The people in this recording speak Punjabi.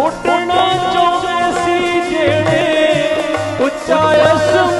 ਉੱਡਣਾ ਚਾਹੁੰਦੇ ਸੀ ਜਿਹੜੇ ਉੱਚਾ ਅਸਮਾਨ